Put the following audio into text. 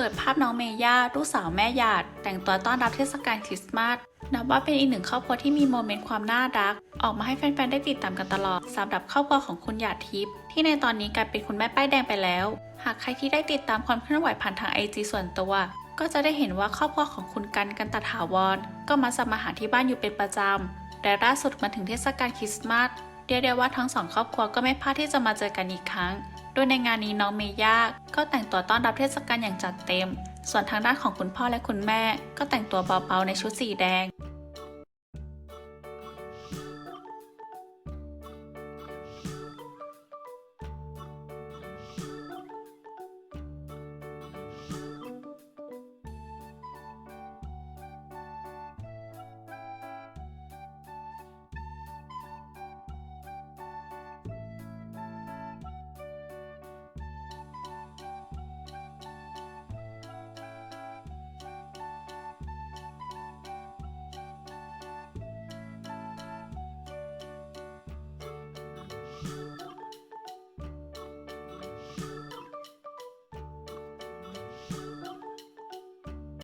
ปิดภาพน้องเมย่าลูกสาวแม่หยาด แต่งตัวต้อนรับเทศกาลคริสต์มาสนับว่าเป็นอีกหนึ่งครอบครัวที่มีโมเมนต์ความน่ารัก ออกมาให้แฟนๆ ได้ติดตามกันตลอดสำหรับครอบครัวของคุณหยาดทิพย์ที่ในตอนนี้กลายเป็นคุณแม่ป้ายแดงไปแล้ว หากใครที่ได้ติดตามความเคลื่อนไหวผ่านทางไอจีส่วนตัว ก็จะได้เห็นว่าครอบครัวของคุณกันกันตถาวร ก็มาสมาหาที่บ้านอยู่เป็นประจำและล่าสุดมาถึงเทศกาลคริสต์มาสเรียกได้ว่าทั้งสองครอบครัวก็ไม่พลาดที่จะมาเจอกันอีกครั้ง โดยในงานนี้น้องเมย่าก็แต่งตัวต้อนรับเทศกาลอย่างจัดเต็ม ส่วนทางด้านของคุณพ่อและคุณแม่ ก็แต่งตัวเบาๆในชุดสีแดง